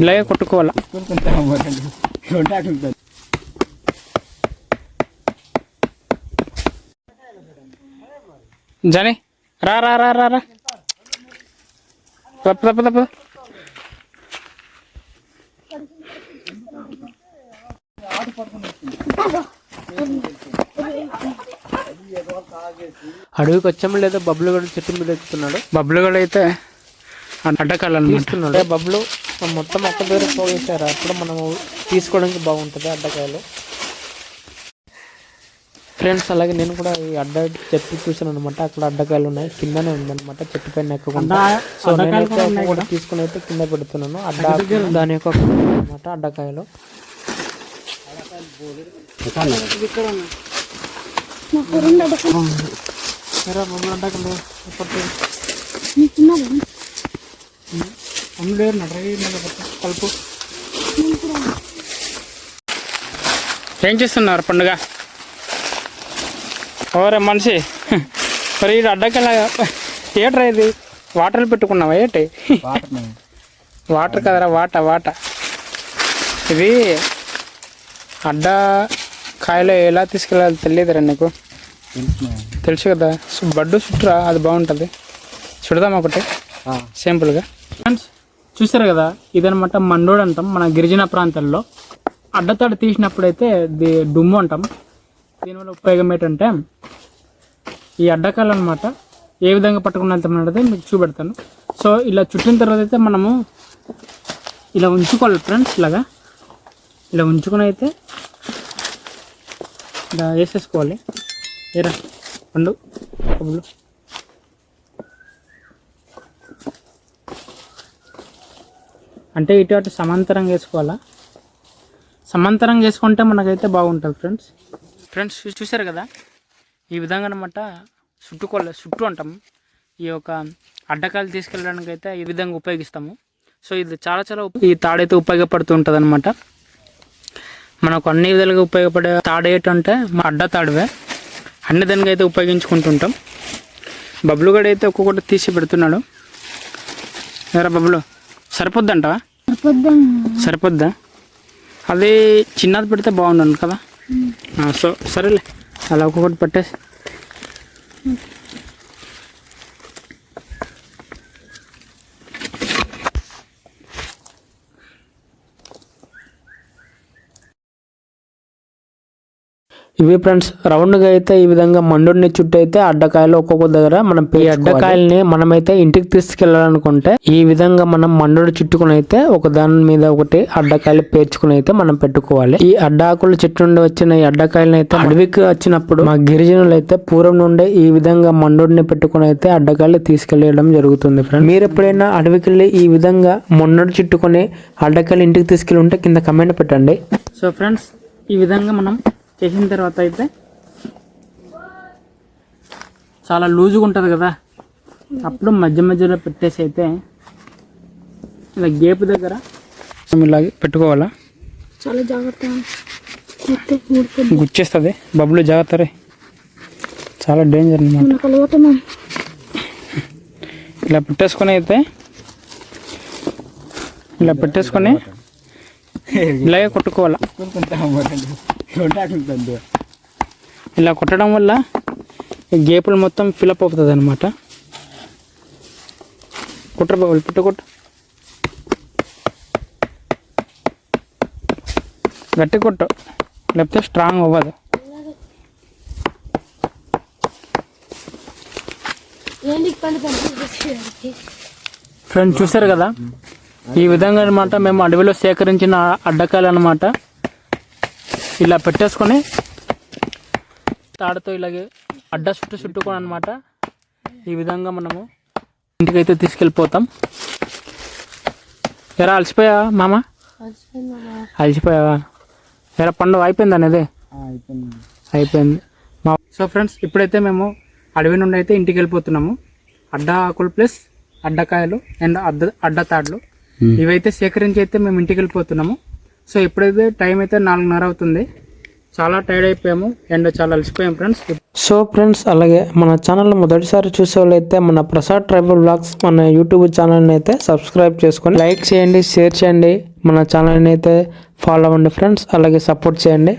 ఇలాగే కొట్టుకోవాలా? జని రా రా రా రా రా. తప్ప తప్ప తప్ప. అడవికి వచ్చాము లేదా బబ్బులు కూడా చెట్టు మీద ఎక్కుతున్నాడు? బబ్బులు కూడా అయితే ఏ బబ్బులు మొత్తం ఒక్క దగ్గర పోగేశారు? అప్పుడు మనము తీసుకోవడానికి బాగుంటుంది అడ్డకాయలు. ఫ్రెండ్స్ అలాగే నేను కూడా ఈ అడ్డ చెట్టు చూసాను అనమాట అక్కడ అడ్డకాయలు ఉన్నాయి. కిందనే ఉందన్నమాట. చెట్టు పైన ఎక్కకుండా. సో నేనైతే ఒక్కొక్కటి తీసుకుని అయితే కింద పెడుతున్నాను. అడ్డ దాని యొక్క అనమాట అడ్డకాయలు ఎరా బొమ్మలు అడ్డకాయలు ఎప్పటి కలుపు ఏం చేస్తున్నారు పండుగ? ఓరే మనిషి మరి ఇది అడ్డకెళ్ళ ఏట్రా ఇది? వాటర్లు పెట్టుకున్నావా ఏంటి? వాటర్ కదరా వాట వాట. ఇది అడ్డ కాయలు ఎలా తీసుకెళ్ళాలి తెలియదురా నీకు. తెలుసు కదా. బడ్డు చుట్టురా అది బాగుంటుంది. చుడదాం ఒకటి? సింపుల్గా ఫ్రెండ్స్ చూసారు కదా ఇదనమాట మండోడు అంటాం మన గిరిజన ప్రాంతాల్లో. అడ్డతాడు తీసినప్పుడైతే ఇది డుమ్ము అంటాం. దీనివల్ల ఉపయోగం ఏంటంటే ఈ అడ్డకాలు అనమాట ఏ విధంగా పట్టుకుని వెళ్తామన్నది మీకు చూపెడతాను. సో ఇలా చుట్టిన తర్వాత అయితే మనము ఇలా ఉంచుకోవాలి ఫ్రెండ్స్ ఇలాగా. ఇలా ఉంచుకొని అయితే ఇలా వేసేసుకోవాలి. ఏరా పండు కబులు అంటే ఇటు అటు సమాంతరంగా వేసుకోవాలా? సమాంతరంగా వేసుకుంటే మనకైతే బాగుంటుంది ఫ్రెండ్స్. ఫ్రెండ్స్ చూసారు కదా? ఈ విధంగా అనమాట చుట్టుకోలే చుట్టూ అంటాం. ఈ యొక్క అడ్డకాయలు తీసుకెళ్ళడానికి అయితే ఈ విధంగా ఉపయోగిస్తాము. సో ఇది చాలా చాలా ఈ తాడైతే ఉపయోగపడుతూ ఉంటుంది అనమాట మనకు అన్ని విధాలుగా ఉపయోగపడే తాడు ఏంటంటే మా అడ్డ తాడువే. అన్ని దానికి అయితే ఉపయోగించుకుంటుంటాం. బబ్లు గడ అయితే ఒక్కొక్కటి తీసి పెడుతున్నాడు. ఎరా బబ్లు సరిపోద్దంటావా సరిపోద్దా? అది చిన్నది పెడితే బాగుండు కదా? సో సరేలే. అలా ఒక్కొక్కటి పెట్టేసి. ఇవి ఫ్రెండ్స్ రౌండ్గా అయితే ఈ విధంగా మండుని చుట్టూ అయితే అడ్డకాయలు ఒక్కొక్క దగ్గర మనం ఈ అడ్డకాయల్ని మనమైతే ఇంటికి తీసుకెళ్ళాలనుకుంటే ఈ విధంగా మనం మండుని చుట్టుకుని అయితే ఒక దాని మీద ఒకటి అడ్డకాయలు పేర్చుకుని అయితే మనం పెట్టుకోవాలి. ఈ అడ్డాకుల చెట్టు నుండి వచ్చిన ఈ అడ్డకాయలను అయితే అడవికి వచ్చినప్పుడు మా గిరిజనులు అయితే పూర్వం నుండే ఈ విధంగా మండుని పెట్టుకుని అయితే అడ్డకాయలు తీసుకెళ్ళడం జరుగుతుంది ఫ్రెండ్ మీరు ఎప్పుడైనా అడవికి వెళ్ళి ఈ విధంగా మొన్నడు చుట్టుకొని అడ్డకాయలు ఇంటికి తీసుకెళ్ళి ఉంటే కింద కమెంట్ పెట్టండి. సో ఫ్రెండ్స్ ఈ విధంగా మనం చేసిన తర్వాత అయితే చాలా లూజుగా ఉంటుంది కదా. అప్పుడు మధ్య మధ్యలో పెట్టేసి అయితే ఇలా గేపు దగ్గర ఇలాగే పెట్టుకోవాలా? చాలా జాగ్రత్త గుచ్చేస్తుంది. బబ్బులు జాగ్రత్త రే. చాలా డేంజర్ అనమాట ఇలా పెట్టేసుకొని అయితే ఇలా పెట్టేసుకొని ఇలాగే కొట్టుకోవాలా? ఇలా కొట్టడం వల్ల గేపులు మొత్తం ఫిలప్ అవుతుంది అనమాట కుట్ర బాబులు పుట్ట కొట్టు. గట్టి కొట్టు. లేకపోతే స్ట్రాంగ్ అవ్వదు. ఫ్రెండ్స్ చూసారు కదా? ఈ విధంగా అనమాట మేము అడవిలో సేకరించిన అడ్డకాయలు అనమాట ఇలా పెట్టేసుకొని తాడుతో ఇలాగే అడ్డ చుట్టూ చుట్టుకొని అనమాట ఈ విధంగా మనము ఇంటికైతే తీసుకెళ్ళిపోతాం. ఎరా అలసిపోయావా మామ? అలసిపోయావా? ఎరా పండు అయిపోయింది అనేది అయిపోయింది. మా సో ఫ్రెండ్స్ ఇప్పుడైతే మేము అడవి నుండి అయితే ఇంటికి వెళ్ళిపోతున్నాము. అడ్డ ఆకులు ప్లస్ అడ్డకాయలు అండ్ అడ్డ అడ్డ తాడ్లు ఇవైతే సేకరించి అయితే మేము ఇంటికి వెళ్ళిపోతున్నాము. సో ఇప్పుడైతే టైం అయితే నాలుగున్నర అవుతుంది. చాలా టైర్డ్ అయిపోయాము. అండ్ చాలా అలసిపోయాం ఫ్రెండ్స్ సో ఫ్రెండ్స్ అలాగే మన ఛానల్ మొదటిసారి చూసే వాళ్ళైతే మన ప్రసాద్ ట్రైబల్ బ్లాగ్స్ మన యూట్యూబ్ ఛానల్ని అయితే సబ్స్క్రైబ్ చేసుకొని లైక్ చేయండి షేర్ చేయండి. మన ఛానల్ని అయితే ఫాలో అవ్వండి ఫ్రెండ్స్ అలాగే సపోర్ట్ చేయండి.